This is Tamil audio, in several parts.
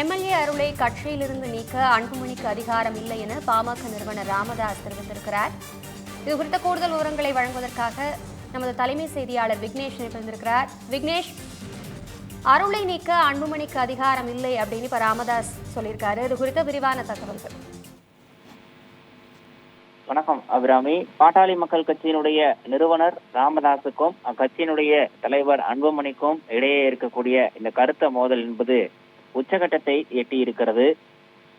எம்எல்ஏ அருளை கட்சியிலிருந்து நீக்க அன்புமணிக்கு அதிகாரம் இல்லை என பாமக நிறுவனர் ராமதாஸ் தெரிவித்திருக்கிறார். இது குறித்த கூடுதல் விவரங்களை வழங்குவதற்காக நமது தலைமை செய்தியாளர் விக்னேஷ் இணைப்பிருந்திருக்கிறார். விக்னேஷ் அருளை நீக்க அன்புமணிக்கு அதிகாரம் இல்லை அப்படின்னு இப்ப ராமதாஸ் சொல்லியிருக்காரு. இது குறித்த விரிவான தகவல்கள். வணக்கம் அபிராமி. பாட்டாளி மக்கள் கட்சியினுடைய நிறுவனர் ராமதாஸுக்கும் அக்கட்சியினுடைய தலைவர் அன்புமணிக்கும் இடையே இருக்கக்கூடிய இந்த கருத்த மோதல் என்பது உச்சகட்டத்தை எட்டி இருக்கிறது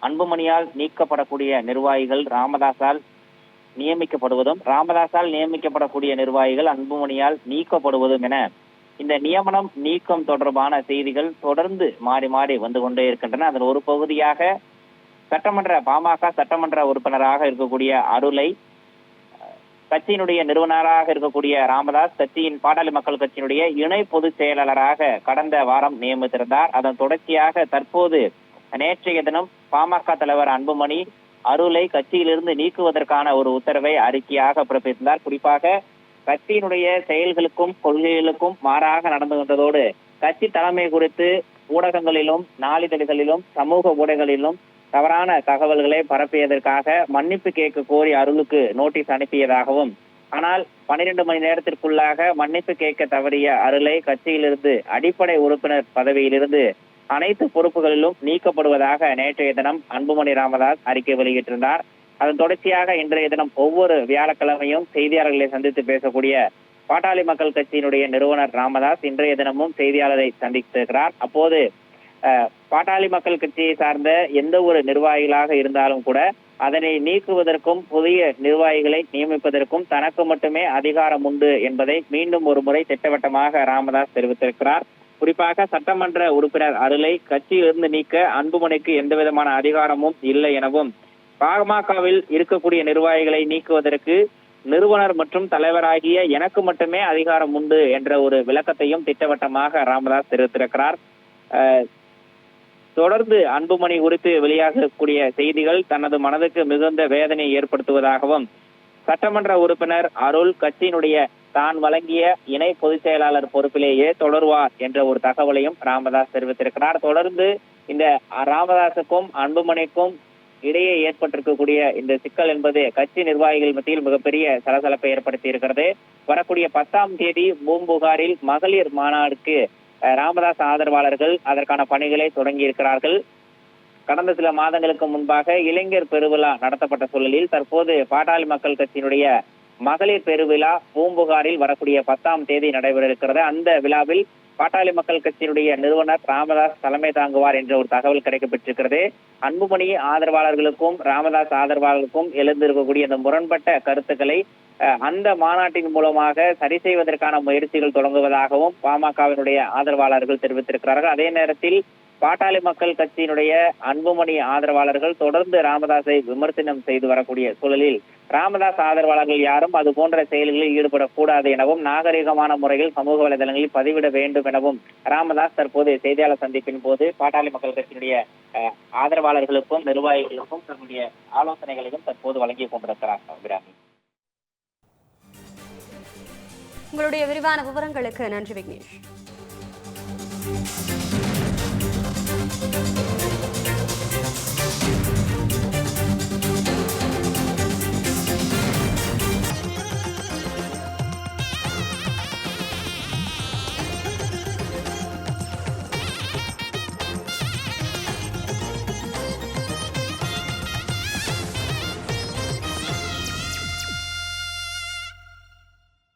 அன்புமணியால் நீக்கப்படக்கூடிய நிர்வாகிகள் ராமதாஸால் நியமிக்கப்படுவதும் ராமதாஸால் நியமிக்கப்படக்கூடிய நிர்வாகிகள் அன்புமணியால் நீக்கப்படுவதும் என இந்த நியமனம் நீக்கம் தொடர்பான செய்திகள் தொடர்ந்து மாறி மாறி வந்து கொண்டே இருக்கின்றன. அதன் ஒரு பகுதியாக சட்டமன்ற பாமக சட்டமன்ற உறுப்பினராக இருக்கக்கூடிய அருளை கட்சியினுடைய நிறுவனராக இருக்கக்கூடிய ராமதாஸ் கட்சியின் பாட்டாளி மக்கள் கட்சியினுடைய இணை பொதுச் செயலாளராக கடந்த வாரம் நியமித்திருந்தார். அதன் தொடர்ச்சியாக தற்போது நேற்றைய தினம் பாமக தலைவர் அன்புமணி அருளை கட்சியிலிருந்து நீக்குவதற்கான ஒரு உத்தரவை அறிக்கையாக பிறப்பித்திருந்தார். குறிப்பாக கட்சியினுடைய செயல்களுக்கும் கொள்கைகளுக்கும் மாறாக நடந்து கொண்டதோடு கட்சி தலைமை குறித்து ஊடகங்களிலும் நாளிதழ்களிலும் சமூக ஊடகங்களிலும் தவறான தகவல்களை பரப்பியதற்காக மன்னிப்பு கேட்க கோரி அருளுக்கு நோட்டீஸ் அனுப்பியதாகவும் ஆனால் பன்னிரண்டு மணி நேரத்திற்குள்ளாக மன்னிப்பு கேட்க தவறிய அருளை கட்சியிலிருந்து அடிப்படை உறுப்பினர் பதவியிலிருந்து அனைத்து பொறுப்புகளிலும் நீக்கப்படுவதாக நேற்றைய தினம் அன்புமணி ராமதாஸ் அறிக்கை வெளியிட்டிருந்தார். அதன் தொடர்ச்சியாக இன்றைய தினம் ஒவ்வொரு வியாழக்கிழமையும் செய்தியாளர்களை சந்தித்து பேசக்கூடிய பாட்டாளி மக்கள் கட்சியினுடைய நிறுவனர் ராமதாஸ் இன்றைய தினமும் செய்தியாளரை சந்தித்திருக்கிறார். அப்போது பாட்டாளி மக்கள் கட்சியை சார்ந்த எந்த ஒரு நிர்வாகிகளாக இருந்தாலும் கூட அதனை நீக்குவதற்கும் புதிய நிர்வாகிகளை நியமிப்பதற்கும் தனக்கு மட்டுமே அதிகாரம் உண்டு என்பதை மீண்டும் ஒரு முறை திட்டவட்டமாக ராமதாஸ் தெரிவித்திருக்கிறார். குறிப்பாக சட்டமன்ற உறுப்பினர் அருளை கட்சியிலிருந்து நீக்க அன்புமணிக்கு எந்த விதமான அதிகாரமும் இல்லை எனவும் பாமகவில் இருக்கக்கூடிய நிர்வாகிகளை நீக்குவதற்கு நிறுவனர் மற்றும் தலைவராகிய எனக்கு மட்டுமே அதிகாரம் உண்டு என்ற ஒரு விளக்கத்தையும் திட்டவட்டமாக ராமதாஸ் தெரிவித்திருக்கிறார். அஹ், தொடர்ந்து அன்புமணி குறித்து வெளியாகக்கூடிய செய்திகள் தனது மனதுக்கு மிகுந்த வேதனை ஏற்படுத்துவதாகவும் சட்டமன்ற உறுப்பினர் அருள் கட்சியினுடைய தான் வழங்கிய இணை பொதுச் செயலாளர் பொறுப்பிலேயே தொடர்வார் என்ற ஒரு தகவலையும் ராமதாஸ் தெரிவித்திருக்கிறார். தொடர்ந்து இந்த ராமதாஸுக்கும் அன்புமணிக்கும் இடையே ஏற்பட்டிருக்கக்கூடிய இந்த சிக்கல் என்பது கட்சி நிர்வாகிகள் மத்தியில் மிகப்பெரிய சலசலப்பை ஏற்படுத்தி இருக்கிறது. வரக்கூடிய பத்தாம் தேதி பூம்புகாரில் மகளிர் மாநாடுக்கு ராமதாஸ் ஆதரவாளர்கள் அதற்கான பணிகளை தொடங்கி இருக்கிறார்கள். கடந்த சில மாதங்களுக்கு முன்பாக இளைஞர் பெருவிழா நடத்தப்பட்ட சூழலில் தற்போது பாட்டாளி மக்கள் கட்சியினுடைய மகளிர் பெருவிழா பூம்புகாரில் வரக்கூடிய பத்தாம் தேதி நடைபெற இருக்கிறது. அந்த விழாவில் பாட்டாளி மக்கள் கட்சியினுடைய நிறுவனர் ராமதாஸ் தலைமை தாங்குவார் என்ற ஒரு தகவல் கிடைக்கப்பட்டிருக்கிறது அன்புமணி ஆதரவாளர்களுக்கும் ராமதாஸ் ஆதரவாளர்களுக்கும் எழுந்திருக்கக்கூடிய அந்த முரண்பட்ட கருத்துக்களை அந்த மாநாட்டின் மூலமாக சரி செய்வதற்கான முயற்சிகள் தொடங்குவதாகவும் பாமகவினுடைய ஆதரவாளர்கள் தெரிவித்திருக்கிறார்கள். அதே நேரத்தில் பாட்டாளி மக்கள் கட்சியினுடைய அன்புமணி ஆதரவாளர்கள் தொடர்ந்து ராமதாஸை விமர்சனம் செய்து வரக்கூடிய சூழலில் ராமதாஸ் ஆதரவாளர்கள் யாரும் அது போன்ற செயல்களில் ஈடுபடக்கூடாது எனவும் நாகரிகமான முறையில் சமூக வலைதளங்களில் பதிவிட வேண்டும் எனவும் ராமதாஸ் தற்போது செய்தியாளர் சந்திப்பின் போது பாட்டாளி மக்கள் கட்சியினுடைய அஹ், ஆதரவாளர்களுக்கும் நிர்வாகிகளுக்கும் தன்னுடைய ஆலோசனைகளையும் தற்போது வழங்கி கொண்டிருக்கிறார் அபிராமி. உங்களுடைய விரிவான விவரங்களுக்கு நன்றி விக்னேஷ்.